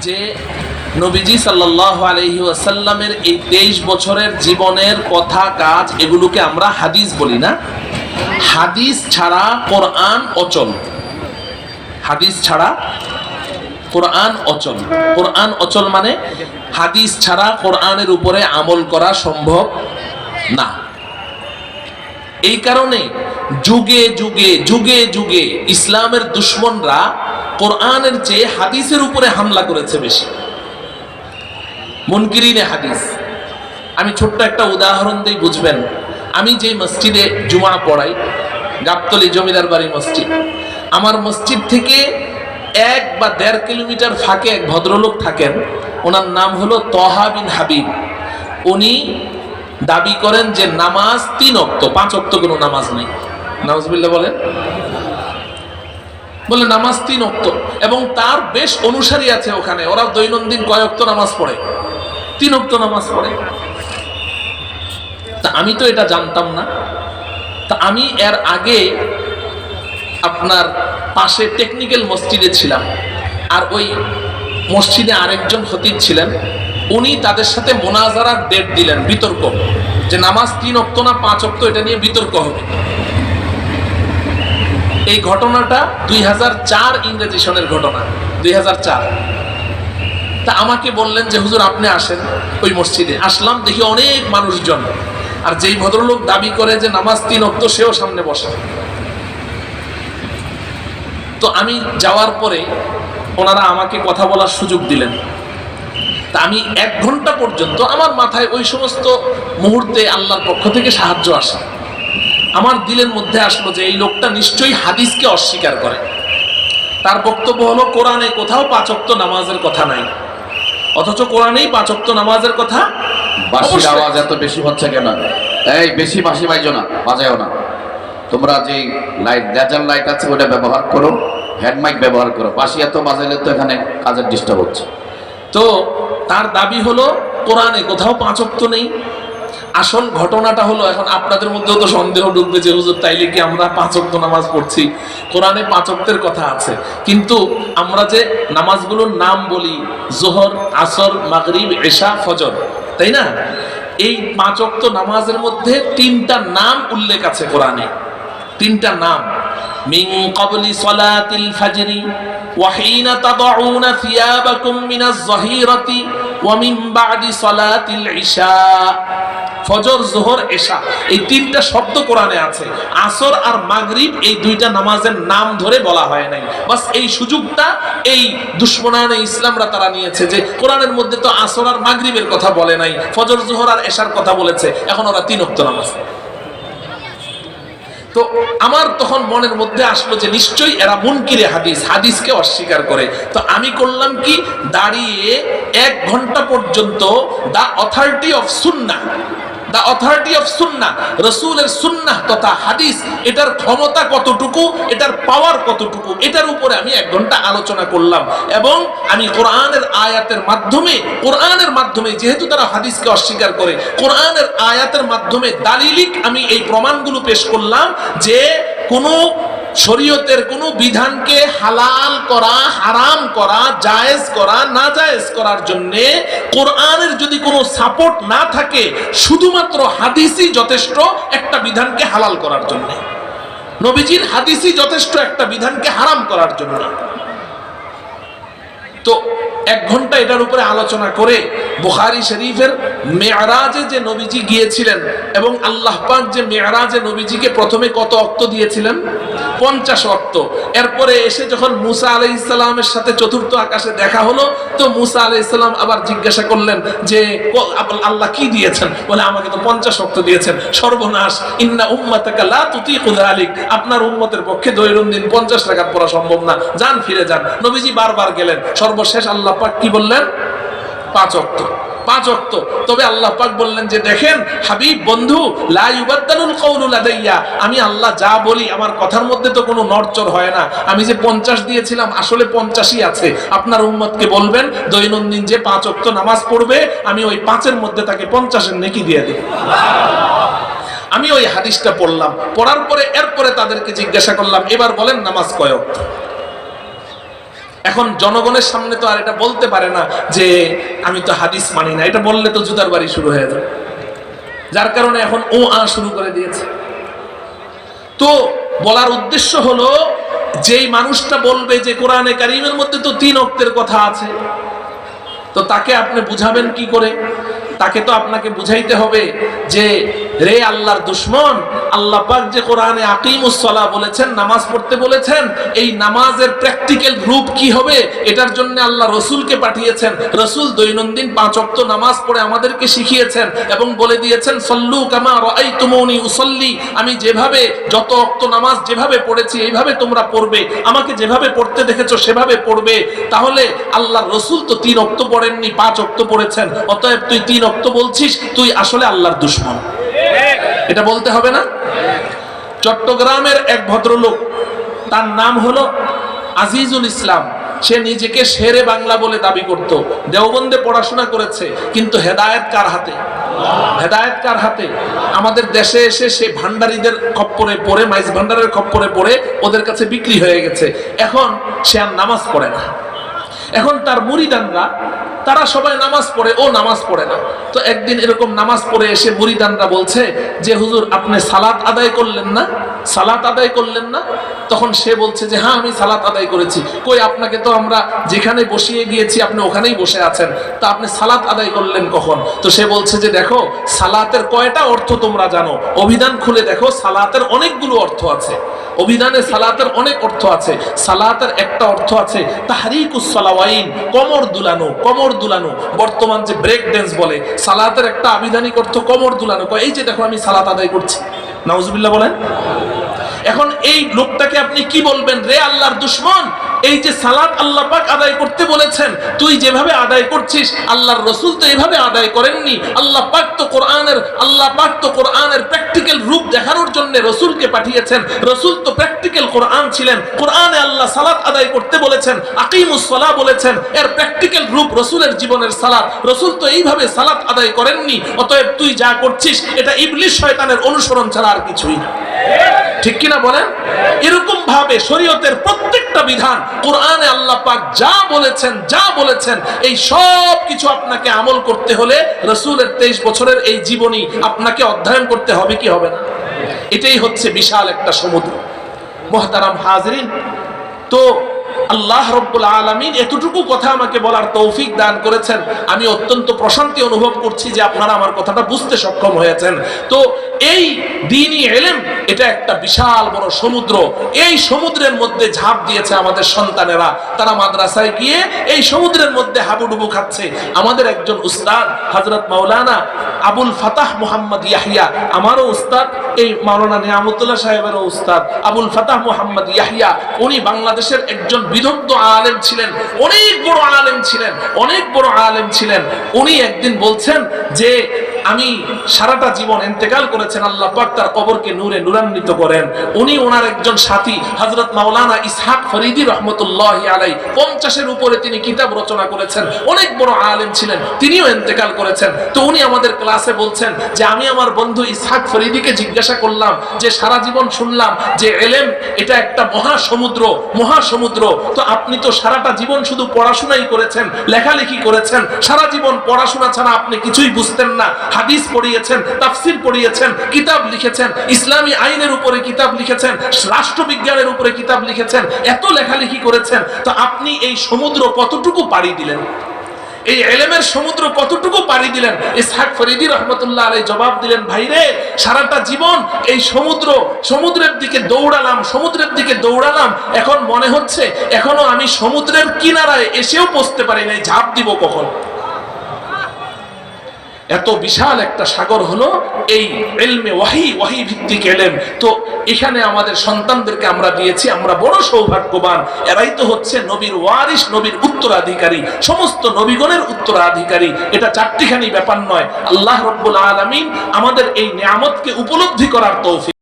যে নবীজি সাল্লাহ আলহি ওয়াসাল্লামের এই তেইশ বছরের জীবনের কথা, কাজ এগুলোকে আমরা হাদিস বলি না। হাদিস ছাড়া কোরআন অচল। হাদিস ছাড়া কোরআন অচল। কোরআন অচল মানে হাদিস ছাড়া কোরআনের উপরে আমল করা সম্ভব না। এই কারণে যুগে যুগে যুগে যুগে ইসলামের দুশ্মনরা কোরআনের চেয়ে হাদিসের উপরে হামলা করেছে বেশি। মুনকিরিনে হাদিস। আমি ছোট্ট একটা উদাহরণ দিয়ে বুঝবেন? আমি যে মসজিদে জুমা পড়াই, গাবতলি জমিদার বাড়ি মসজিদ, আমার মসজিদ থেকে এক বা দেড় কিলোমিটার ফাঁকে এক ভদ্রলোক থাকেন। ওনার নাম হলো তহা বিন হাবিব। উনি দাবি করেন যে নামাজ তিন অক্ত, পাঁচ অক্ত কোনো নামাজ নেই। নামাজবিল্লা বলেন। বলে নামাজ তিন অক্ত এবং তার বেশ অনুসারী আছে ওখানে। ওরা দৈনন্দিন কয় অক্ত নামাজ পড়ে? তিন অক্ত নামাজ পড়ে। তা আমি তো এটা জানতাম না। তা আমি এর আগে আপনার পাশে টেকনিক্যাল মসজিদে ছিলাম। আর ওই মসজিদে আরেকজন খতিব ছিলেন। উনি তাদের সাথে মোনাজারার ডেট দিলেন, বিতর্ক। যে নামাজ তিন অক্ত না পাঁচ অক্ত এটা নিয়ে বিতর্ক হবে। এই ঘটনাটা দুই চার ইংরেজি সনের ঘটনা, দুই তা আমাকে বললেন যে, হুজুর, আপনি আসেন ওই মসজিদে। আসলাম, দেখি অনেক মানুষজন। আর যেই ভদ্রলোক দাবি করে যে, নামাজ তিন অক্ত, সেও সামনে বসে। তো আমি যাওয়ার পরে ওনারা আমাকে কথা বলার সুযোগ দিলেন। তা আমি এক ঘণ্টা পর্যন্ত আমার মাথায় ওই সমস্ত মুহূর্তে আল্লাহর পক্ষ থেকে সাহায্য আসে। আমার দিলের মধ্যে আসলো যে এই লোকটা নিশ্চয়ই হাদিসকে অস্বীকার করে। তার বক্তব্য হলো কোরআনে কোথাও পাঁচক্ত নামাজের কথা নাই। অথচ কোরআনেই পাঁচক্ত নামাজের কথা বাঁশির আওয়াজ এত বেশি হচ্ছে কেন? এই বেশি বাঁশি বাজো না বাজাও না। তোমরা যে লাইট লেজার লাইট আছে ওটা ব্যবহার করো হ্যান্ড মাইক ব্যবহার করো। বাঁশি এত বাজালে তো এখানে কাজের ডিস্টার্ব হচ্ছে। তো তার দাবি হলো কোরআনে কোথাও পাঁচক্ত নেই। আসল ঘটনাটা হলো, এখন আপনাদের মধ্যেও তো সন্দেহ ঢুকবে যে, হুজুর, তাইলে কি আমরা পাঁচক্ত নামাজ পড়ছি? কোরআনে পাঁচক্তের কথা আছে। কিন্তু আমরা যে নামাজগুলোর নাম বলি, জোহর, আসর, মাগরিব, এশা, ফজর, তাই না? এই পাঁচক্ত নামাজের মধ্যে তিনটা নাম উল্লেখ আছে কোরআনে। তিনটা নাম। মিন ক্বাবলি সলাতিল ফাজরি ওয়া হিনা তাদউনা মিনাজ যাহিরাতি ওয়া মিন বাদি সলাতিল ইশা। ফজর, জোহর, এশা। এই তিনটা শব্দ কোরআনে আছে। আসর আর মাগরিব এই দুইটা নামাজের নাম ধরে বলা হয় নাই। বাস এই সুযোগটা এই দুশ্মনানে ইসলামরা তারা নিয়েছে যে কোরআনের মধ্যে তো আসর আর মাগরিবের কথা বলে নাই, ফজর, জোহর আর এশার কথা বলেছে। এখন ওরা তিন অক্ত নামাজ। তো আমার তখন মনের মধ্যে আসলো যে নিশ্চয়ই এরা মুনকিরে হাদিস, হাদিসকে অস্বীকার করে। তো আমি করলাম কি? দাঁড়িয়ে এক ঘণ্টা পর্যন্ত the authority of Sunnah the authority of Sunnah রসুলের সুন্না তথা হাদিস, এটার ক্ষমতা কতটুকু, এটার পাওয়ার কতটুকু, এটার উপরে আমি এক ঘণ্টা আলোচনা করলাম। এবং আমি কোরআনের আয়াতের মাধ্যমে, কোরআনের মাধ্যমে যেহেতু তারা হাদিসকে অস্বীকার করে, কোরআনের আয়াতের মাধ্যমে দালিলিক আমি এই প্রমাণগুলো পেশ করলাম যে কোনো শরীয়তের কোনো বিধানকে হালাল করা, হারাম করা, জায়েজ করা, না জায়েজ করার জন্য কোরআনের যদি কোনো সাপোর্ট না থাকে, শুধুমাত্র হাদিসই যথেষ্ট একটা বিধানকে হালাল করার জন্য। নবীজির হাদিসই যথেষ্ট একটা বিধানকে হারাম করার জন্য। তো এক ঘণ্টা এটার উপরে আলোচনা করে বুখারি শরীফের মেয়ারাজে যে নবীজি গিয়েছিলেন এবং আল্লাহ পাক যে মেয়ারাজে নবীজিকে প্রথমে কত অক্ত দিয়েছিলেন? পঞ্চাশ অক্ত। এরপরে এসে যখন মুসা আলাই ইসলামের সাথে চতুর্থ আকাশে দেখা হলো, তো মুসা আলাই ইসলাম আবার জিজ্ঞাসা করলেন যে আল্লাহ কি দিয়েছেন? বলে, আমাকে তো পঞ্চাশ অক্ত দিয়েছেন। সর্বনাশ। ইন্না উম্মাতাকা লা তুতিকু যালিক। আপনার উম্মতের পক্ষে দৈনন্দিন পঞ্চাশ রাকাত পড়া সম্ভব না। যান, ফিরে যান। নবীজি বারবার গেলেন। সর্বশেষ আল্লাহ পাক কি বললেন? পাঁচ অক্ত। পাঁচ অক্ত। তবে আল্লাহ পাক বললেন যে, দেখেন, হাবিব, বন্ধু, লা ইউবাদদালুল কওলু আমি আল্লাহ যা বলি, আমার কথার মধ্যে তো কোনো নড়চড় হয় না। আমি যে পঞ্চাশ দিয়েছিলাম, আসলে পঞ্চাশই আছে। আপনার উম্মতকে বলবেন, দৈনন্দিন যে পাঁচ অক্ত নামাজ পড়বে, আমি ওই পাঁচের মধ্যে তাকে পঞ্চাশের নেকি দিয়ে দিই আমি ওই হাদিসটা পড়লাম। পড়ার পরে, এরপরে তাদেরকে জিজ্ঞাসা করলাম, এবার বলেন নামাজ কয় এখন জনগণের সামনে তো আর এটা বলতে পারে না যে আমি তো হাদিস মানি না। এটা বললে তো জুতার বাড়ি শুরু হয়ে যাবে। যার কারণে এখন ও আ শুরু করে দিয়েছে। তো বলার উদ্দেশ্য হলো, যেই মানুষটা বলবে যে কোরআনে কারিমের মধ্যে তো তিন অক্তের কথা আছে, তো তাকে আপনি বুঝাবেন কি করে? তাকে তো আপনাকে বুঝাইতে হবে যে, রে আল্লাহর দুশ্মন, আল্লাহ পাক যে কোরআনে আকিমুসসালা বলেছেন, নামাজ পড়তে বলেছেন, এই নামাজের প্র্যাকটিক্যাল রূপ কি হবে? এটার জন্য আল্লাহ রসুলকে পাঠিয়েছেন। রসুল দৈনন্দিন পাঁচ অক্ত নামাজ পড়ে আমাদেরকে শিখিয়েছেন এবং বলে দিয়েছেন, সল্লু কামা রাই তুমনি উসল্লি, আমি যেভাবে যত অক্ত নামাজ যেভাবে পড়েছি, এইভাবে তোমরা পড়বে। আমাকে যেভাবে পড়তে দেখেছ, সেভাবে পড়বে। তাহলে আল্লাহ রসুল তো তিন অক্ত পড়েননি, পাঁচ অক্ত পড়েছেন। অতএব তুই তিন অক্ত বলছিস, তুই আসলে আল্লাহর দুশ্মন। এটা বলতে হবে না? চট্টগ্রামের এক ভদ্রলোক, তার নাম হলো আজিজুল ইসলাম। সে নিজেকে শেরে বাংলা বলে দাবি করত। দেওবন্দে পড়াশোনা করেছে, কিন্তু হেদায়েত কার হাতে? হেদায়েত কার হাতে? আমাদের দেশে এসে সে ভান্ডারীদের খপ্পরে পড়ে, মাইজ ভান্ডারের খপ্পরে পড়ে ওদের কাছে বিক্রি হয়ে গেছে। এখন সে আর নামাজ পড়ে না। এখন তার মুরিদানরা, তারা সবাই নামাজ পড়ে, ও নামাজ পড়ে না। তো একদিন এরকম নামাজ পড়ে এসে মুরিদানরা বলছে যে, হুজুর, আপনি সালাত আদায় করলেন না? সালাত আদায় করলেন না? তখন সে বলছে যে হ্যাঁ আমি সালাত আদায় করেছি। কই, আপনাকে তো আমরা যেখানে বসিয়ে গিয়েছি, আপনি ওখানেই বসে আছেন। তা আপনি সালাত আদায় করলেন কখন? তো সে বলছে যে, দেখো, সালাতের কয়টা অর্থ তোমরা জানো? অভিধান খুলে দেখো, সালাতের অনেকগুলো অর্থ আছে। অভিধানে সালাতের অনেক অর্থ আছে। সালাতের একটা অর্থ আছে তাহারিকুসালাওয়াইন কমর দুলানো কমর দুলানো। বর্তমান যে ব্রেক ড্যান্স বলে, সালাতের একটা আবিধানিক অর্থ কমর দুলানো। এই যে দেখো আমি সালাত আদায় করছি। নাউজুবিল্লাহ বলেন। এখন এই লোকটাকে আপনি কি বলবেন? রে আল্লাহর দুশ্মন, এই যে সালাত আল্লাহ পাক আদায় করতে বলেছেন, তুই যেভাবে আদায় করছিস, আল্লাহর রসুল তো এভাবে আদায় করেননি। আল্লাহ পাক তো কোরআনের, আল্লাহ পাক তো কোরআনের প্র্যাকটিক্যাল রূপ দেখানোর জন্য রসুলকে পাঠিয়েছেন। রসুল তো প্র্যাকটিক্যাল কোরআন ছিলেন। কোরআনে আল্লাহ সালাত আদায় করতে বলেছেন আকিমুস সালাহ বলেছেন, এর প্র্যাকটিক্যাল রূপ রসুলের জীবনের সালাত। রসুল তো এইভাবে সালাত আদায় করেননি, অতএব তুই যা করছিস, এটা ইবলিশ শয়তানের অনুসরণ ছাড়া আর কিছুই না। ঠিক কিনা বলেন? এরকম ভাবে শরীয়তের প্রত্যেকটা বিধান কোরআনে আল্লাহ পাক যা বলেছেন যা বলেছেন, এই সব কিছু আপনাকে আমল করতে হলে রসুলের তেইশ বছরের এই জীবনী আপনাকে অধ্যয়ন করতে হবে কি হবে না? এটাই হচ্ছে বিশাল একটা সমুদ্র। মোহতারাম হাজরিন, তো আল্লাহ রব্বুল আলমিন এতটুকু কথা আমাকে বলার তৌফিক দান করেছেন। আমি অত্যন্ত প্রশান্তি অনুভব করছি যে আপনারা আমার কথাটা বুঝতে সক্ষম হয়েছেন। তো এই দিনই এলেম, এটা একটা বিশাল বড় সমুদ্র। এই সমুদ্রের মধ্যে ঝাঁপ দিয়েছে আমাদের সন্তানেরা। তারা মাদ্রাসায় গিয়ে এই সমুদ্রের মধ্যে হাবুডুবু খাচ্ছে। আমাদের একজন উস্তাদ হজরত মাওলানা আবুল ফাতাহ মোহাম্মদ ইয়াহিয়া, আমারও উস্তাদ, এই মাওলানা নিয়ামতুল্লাহ সাহেবেরও উস্তাদ, আবুল ফাতাহ মোহাম্মদ ইয়াহিয়া, উনি বাংলাদেশের একজন বিদগ্ধ আলেম ছিলেন, অনেক বড় আলেম ছিলেন, অনেক বড় আলেম ছিলেন। উনি একদিন বলছেন যে আমি সারাটা জীবন ইন্তেকাল করেছেন, আল্লাহ পাক তার কবরকে নূরে নূরান্বিত করেন। উনি ওনার একজন সাথী, হযরত মাওলানা ইসহাক ফরিদি রহমতুল্লাহ আলাই পঞ্চাশের উপরে তিনি কিতাব রচনা করেছেন, অনেক বড় আলেম ছিলেন, তিনিও ইন্তেকাল করেছেন। তো উনি আমাদের ক্লাসে বলছেন যে, আমি আমার বন্ধু ইসহাক ফরিদিকে জিজ্ঞাসা করলাম, যে সারা জীবন শুনলাম যে এলেম, এটা একটা মহাসমুদ্র মহাসমুদ্র। তো আপনি তো সারাটা জীবন শুধু পড়াশোনাই করেছেন, লেখালেখি করেছেন, সারা জীবন পড়াশোনা ছাড়া আপনি কিছুই বুঝতেন না। হাদিস পড়িয়েছেন, তাফসির পড়িয়েছেন, কিতাব লিখেছেন, ইসলামী আইনের উপরে কিতাব লিখেছেন, রাষ্ট্রবিজ্ঞানের উপরে কিতাব লিখেছেন, এত লেখালেখি করেছেন, তো আপনি এই সমুদ্র কতটুকু পাড়ি দিলেন? এই এলেমের সমুদ্র কতটুকু পাড়ি দিলেন? ইসহাক ফরিদি রহমতুল্লাহ আলাই জবাব দিলেন ভাইরে সারাটা জীবন এই সমুদ্র, সমুদ্রের দিকে দৌড়ালাম, সমুদ্রের দিকে দৌড়ালাম, এখন মনে হচ্ছে এখনও আমি সমুদ্রের কিনারায় এসেও পৌঁছতে পারি নাই, ঝাঁপ দিব কখন? এত বিশাল একটা সাগর হলো এই এলমে ওয়াহি ওয়াহি ভিত্তিক এলেম। তো এখানে আমাদের সন্তানদেরকে আমরা দিয়েছি, আমরা বড় সৌভাগ্যবান। এরাই তো হচ্ছে নবীর ওয়ারিস নবীর উত্তরাধিকারী, সমস্ত নবীগণের উত্তরাধিকারী। এটা চারটিখানি ব্যাপার নয়। আল্লাহ রব্বুল আলমিন আমাদের এই নিয়ামতকে উপলব্ধি করার তৌফিক